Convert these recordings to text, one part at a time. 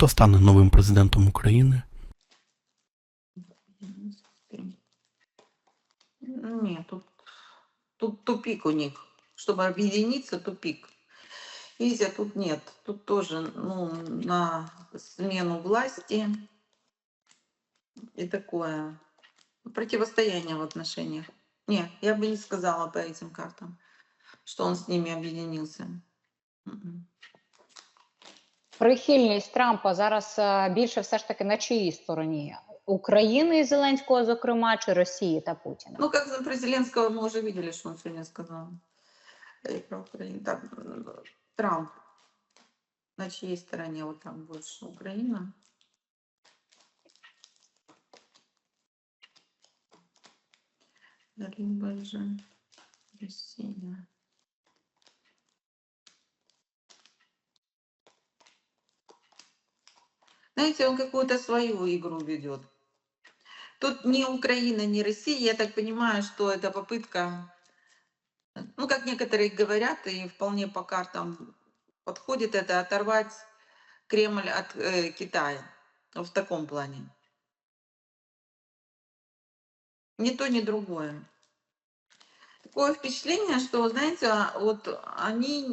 Хто стане новим президентом України? Нет, тут, тут тупик у них. Чтобы объединиться, тупик. Видите, тут нет. Тут тоже ну, на смену власти и такое противостояние в отношениях. Не, я бы не сказала по этим картам, что он с ними объединился Мгм. Прихильність Трампа зараз е, більше все ж таки на чиїй стороні? України і Зеленського, зокрема, чи Росії та Путіна? Ну, как за- про Зеленского мы уже видели, что он сегодня сказал. И про Украину. Так, м, Трамп. На чьей стороне вот там больше? Украина? Либо же Россия. Знаете, он какую-то свою игру ведет. Тут ни Украина, ни Россия, я так понимаю, что это попытка, ну, как некоторые говорят, и вполне по картам подходит это, оторвать Кремль от э, Китая. В таком плане. Ни то, ни другое. Такое впечатление, что, знаете, а, вот они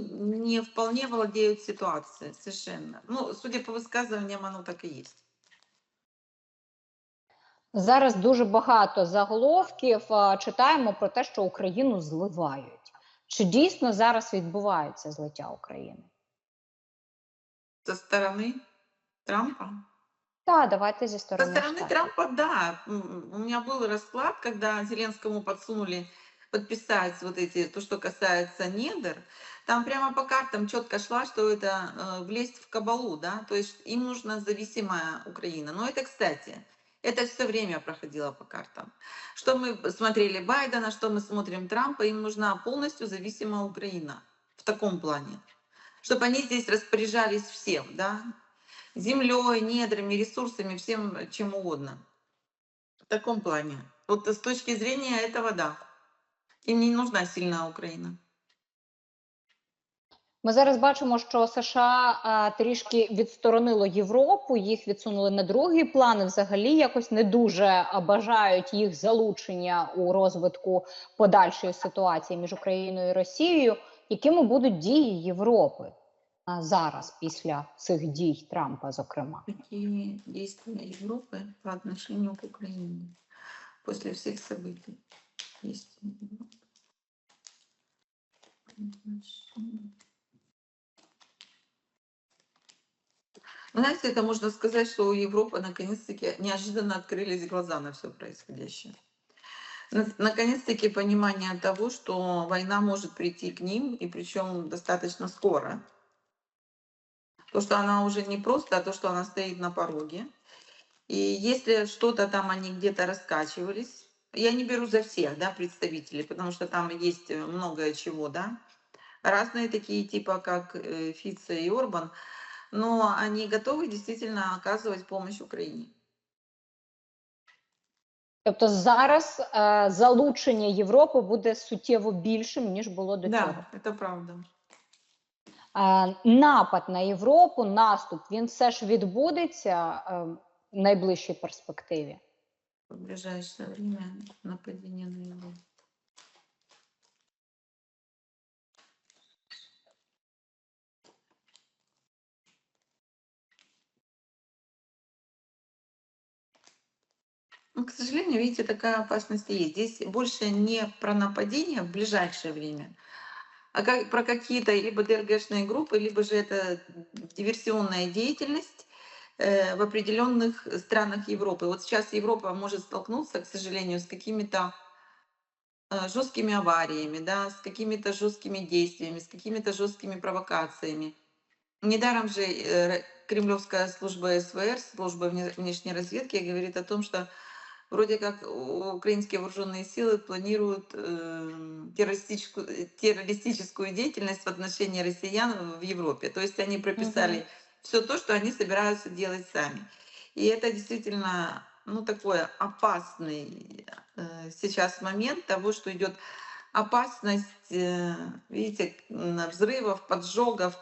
не вполне владеют ситуацией совершенно. Ну, судя по высказываниям, оно так и есть. Зараз дуже багато заголовків е, читаємо про те, що Україну зливають. Чи дійсно зараз відбувається злиття України? Со стороны Трампа. Так, давайте зі Со сторони стороны Штатів. Трампа, да. М, У меня был расклад, когда Зеленскому подсунули подписать вот эти, то, что касается недр. Там прямо по картам четко шла, что это э, влезть в кабалу, да, то есть им нужна зависимая Украина. Но это, кстати, это все время проходило по картам. Что мы смотрели Байдена, что мы смотрим Трампа, им нужна полностью зависимая Украина в таком плане. Чтобы они здесь распоряжались всем, да, землей, недрами, ресурсами, всем чем угодно. В таком плане. Вот с точки зрения этого, да. Им не нужна сильная Украина. Ми зараз бачимо, що США а, трішки відсторонило Європу, їх відсунули на другий план. і Взагалі якось не дуже бажають їх залучення у розвитку подальшої ситуації між Україною і Росією. Якими будуть дії Європи а, зараз після цих дій Трампа, зокрема? Какие действия Европы по отношению к Украине после всех событий? Действия Знаете, это можно сказать, что у Европы наконец-таки неожиданно открылись глаза на все происходящее. На- Наконец-таки понимание того, что война может прийти к ним, и причем достаточно скоро. То, что она уже не просто, а то, что она стоит на пороге. И если что-то там они где-то раскачивались, я не беру за всех, да, представителей, потому что там есть э, многое чего, да, разные такие типа, как э, Фица и Орбан, но они готовы действительно оказывать помощь Украине. Тобто зараз е, залучення Європи буде суттєво більшим ніж було до цього. Да, это правда. Е, напад на Європу, наступ, він все ж відбудеться е, в найближчій перспективі. В ближайшее время нападение на Европу. Ну, к сожалению, видите, такая опасность есть. Здесь больше не про нападение в ближайшее время, а как, про какие-то либо ДРГшные группы, либо же это диверсионная деятельность э, в определенных странах Европы. Вот сейчас Европа может столкнуться, к сожалению, с какими-то э, жесткими авариями, да, с какими-то жесткими действиями, с какими-то жесткими провокациями. Недаром же э, Кремлевская служба СВР, служба вне- внешней разведки, говорит о том, что вроде как украинские вооруженные силы планируют э, террористическую, террористическую деятельность в отношении россиян в Европе. То есть они прописали все то, что они собираются делать сами. И это действительно ну, такой опасный э, сейчас момент того, что идет опасность, э, видите, взрывов, поджогов,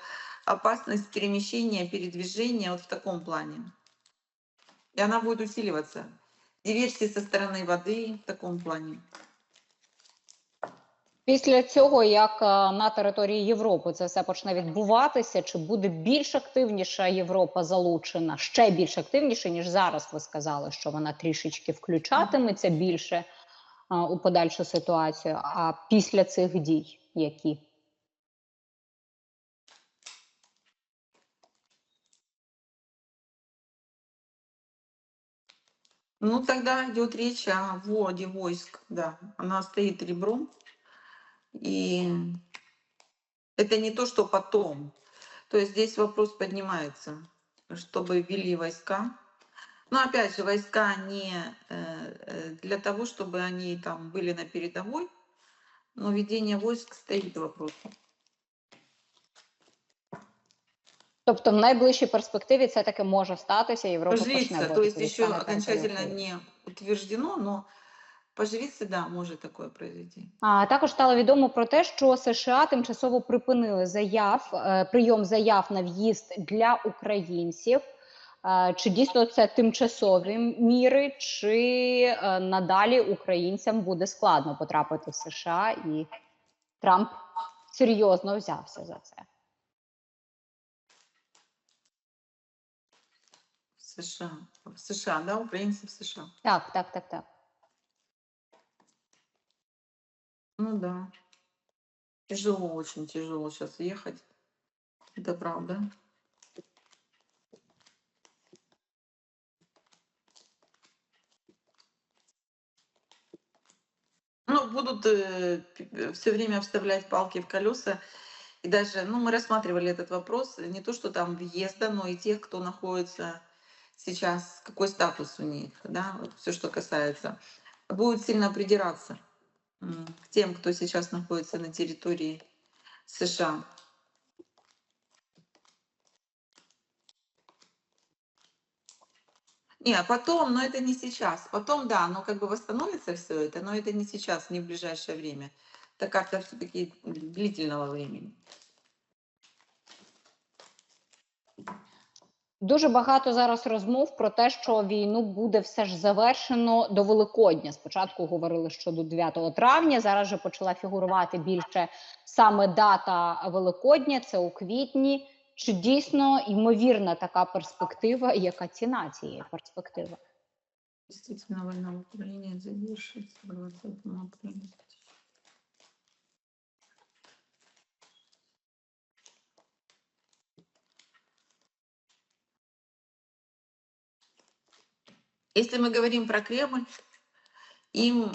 опасность перемещения, передвижения вот в таком плане. И она будет усиливаться. Диверсии со стороны воды в таком плане. Після цього, як е, на території Європи це все почне відбуватися, чи буде більш активніша Європа залучена, ще більш активніше, ніж зараз ви сказали, що вона трішечки включатиметься більше е, у подальшу ситуацію. А після цих дій які? Ну, тогда идет речь о вводе войск, да. Она стоит ребром. И это не то, что потом. То есть здесь вопрос поднимается, чтобы ввели войска. Но опять же, войска не э, э, для того, чтобы они там были на передовой, но введение войск стоит вопрос. Тобто, в найближчій перспективі це таки може статися. Європа почне Поживиться, то есть на територію окончательно не утверждено, но поживиться, да, может такое произойти. А також стало відомо про те, що США тимчасово припинили заяв е, прийом заяв на в'їзд для українців. Е, Чи дійсно це тимчасові міри, чи е, надалі українцям буде складно потрапити в США, і Трамп серйозно взявся за це? США. В США, да, украинцы в США. Так, так, так, так. Ну да. Тяжело, очень тяжело сейчас ехать. Это правда. Ну, будут все время вставлять палки в колеса. И даже, ну, мы рассматривали этот вопрос, не то, что там въезда, но и тех, кто находится сейчас, какой статус у них, да, вот все, что касается. Будут сильно придираться к тем, кто сейчас находится на территории США. Не, а потом, но это не сейчас. Потом, да, оно как бы восстановится все это, но это не сейчас, не в ближайшее время. Это карта все-таки длительного времени. Дуже багато зараз розмов про те, що війну буде все ж завершено до Великодня. Спочатку говорили, що до 9 травня. Зараз же почала фігурувати більше саме дата Великодня, це у квітні. Чи дійсно ймовірна така перспектива? Яка ціна цієї перспективи? Действительно, война в Украине завершится 20 апреля. Если мы говорим про Кремль, им,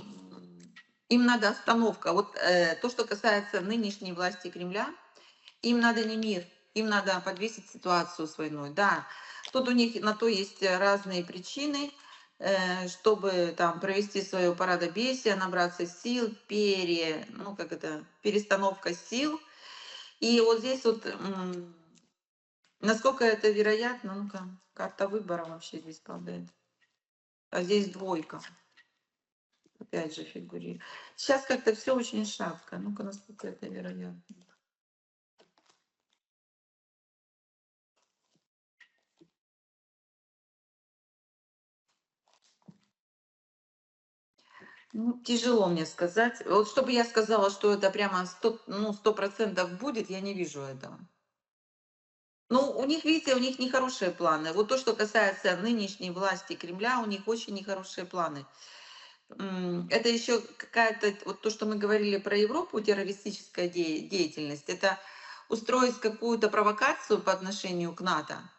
им надо остановка. Вот э, то, что касается нынешней власти Кремля, им надо не мир, им надо подвесить ситуацию с войной. Да, тут у них на то есть разные причины, э, чтобы там провести свое парадобесие, набраться сил, пере, ну как это, перестановка сил. И вот здесь вот, м, насколько это вероятно, ну-ка, карта выбора вообще здесь падает. А здесь двойка. Опять же фигурирует. Сейчас как-то все очень шатко. Ну-ка, насколько это вероятно. Ну, тяжело мне сказать. Вот чтобы я сказала, что это прямо 100, ну, 100% будет, я не вижу этого. Ну, у них, видите, у них нехорошие планы. Вот то, что касается нынешней власти Кремля, у них очень нехорошие планы. Это еще какая-то, вот то, что мы говорили про Европу, террористическая де- деятельность, это устроить какую-то провокацию по отношению к НАТО,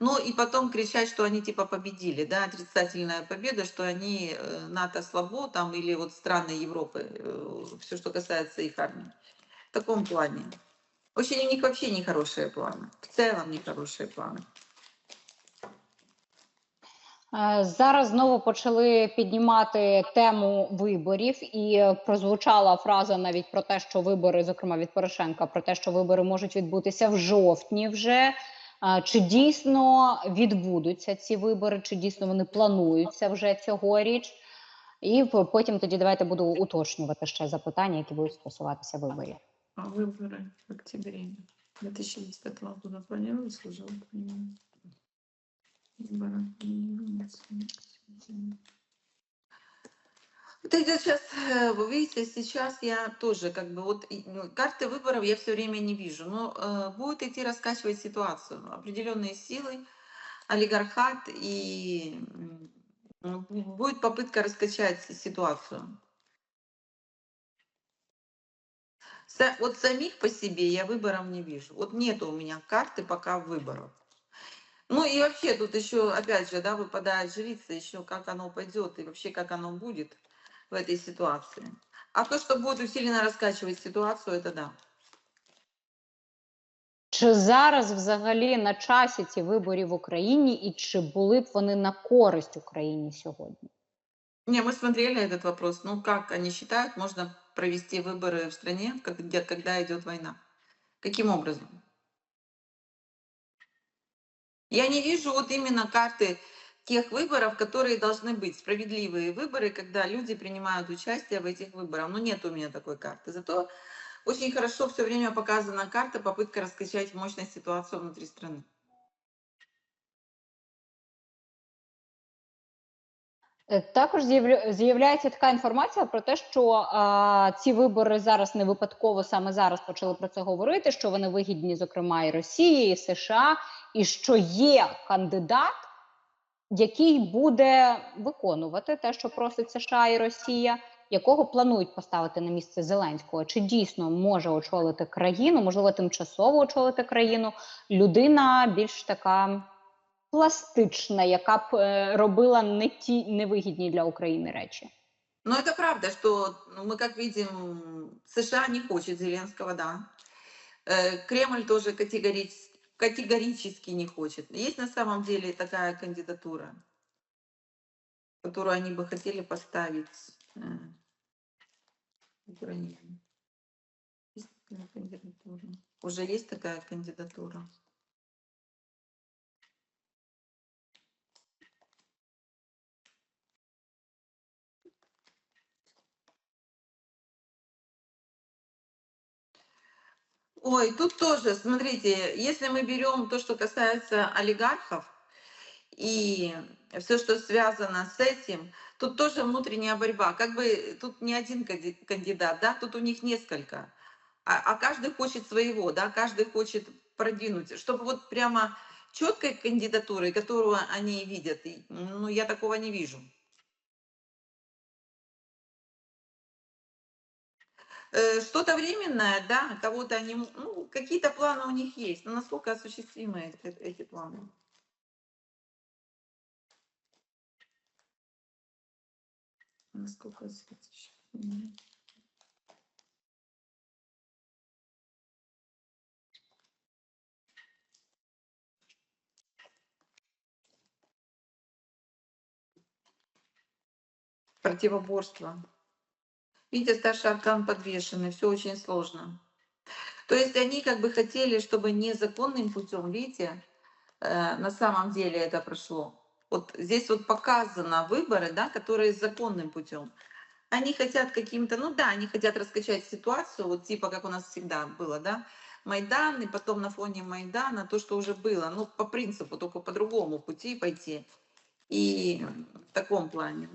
ну и потом кричать, что они типа победили, да, отрицательная победа, что они, э, НАТО слабо там, или вот страны Европы, все, что касается их армии. В таком плане. Очень у них вообще нехорошие планы. В целом нехорошие планы. Е, Зараз знову почали піднімати тему виборів, і е, прозвучала фраза навіть про те, що вибори, зокрема від Порошенка, про те, що вибори можуть відбутися в жовтні вже. Е, Чи дійсно відбудуться ці вибори, чи дійсно вони плануються вже цьогоріч? І потім тоді давайте буду уточнювати ще запитання, які будуть стосуватися виборів. А выборы в октябре. 2025 года планирую служил. Вот идет сейчас, вы видите, сейчас я тоже как бы вот ну, карты выборов я все время не вижу, но э, будет идти раскачивать ситуацию, определенные силы, олигархат и ну, будет попытка раскачать ситуацию. Вот самих по себе я выборов не вижу. Вот нету у меня карты пока выборов. Ну и вообще тут еще, опять же, да, выпадает жрица, еще как оно пойдет и вообще как оно будет в этой ситуации. А то, что будет усиленно раскачивать ситуацию, это да. Чи зараз взагалі на часі ці вибори в Україні, і чи були б вони на користь Україні сьогодні? Не, мы смотрели этот вопрос. Ну, как они считают, можно провести выборы в стране, где- когда идет война? Каким образом? Я не вижу вот именно карты тех выборов, которые должны быть. Справедливые выборы, когда люди принимают участие в этих выборах. Но нет у меня такой карты. Зато очень хорошо все время показана карта, попытка раскачать мощную ситуацию внутри страны. Також з'явля- з'являється така інформація про те, що а, ці вибори зараз не випадково саме зараз почали про це говорити, що вони вигідні, зокрема, і Росії, і США, і що є кандидат, який буде виконувати те, що просить США і Росія, якого планують поставити на місце Зеленського. Чи дійсно може очолити країну, можливо, тимчасово очолити країну людина більш така пластична, яка б е, робила не ті невигідні для України речі. Но это правда, что ну, мы, как видим, США не хочет Зеленского, да. Э, Кремль тоже категорически, категорически не хочет. Есть на самом деле такая кандидатура, которую они бы хотели поставить э, в Украине. Есть такая кандидатура. Уже есть такая кандидатура. Ой, тут тоже, смотрите, если мы берем то, что касается олигархов и все, что связано с этим, тут тоже внутренняя борьба. Как бы тут не один канди- кандидат, да, тут у них несколько. А, а каждый хочет своего, да, каждый хочет продвинуть. Чтобы вот прямо четкой кандидатуры, которую они видят, ну, я такого не вижу. Что-то временное, да, кого-то они, ну, какие-то планы у них есть, но насколько осуществимы эти, эти планы? Насколько осуществимы? Противоборство. Видите, старший аркан подвешенный, все очень сложно. То есть они как бы хотели, чтобы незаконным путем, видите, э, на самом деле это прошло. Вот здесь вот показано выборы, да, которые законным путем. Они хотят каким-то, ну да, они хотят раскачать ситуацию, вот типа как у нас всегда было, да, Майдан, и потом на фоне Майдана то, что уже было, ну по принципу, только по другому пути пойти. И в таком плане.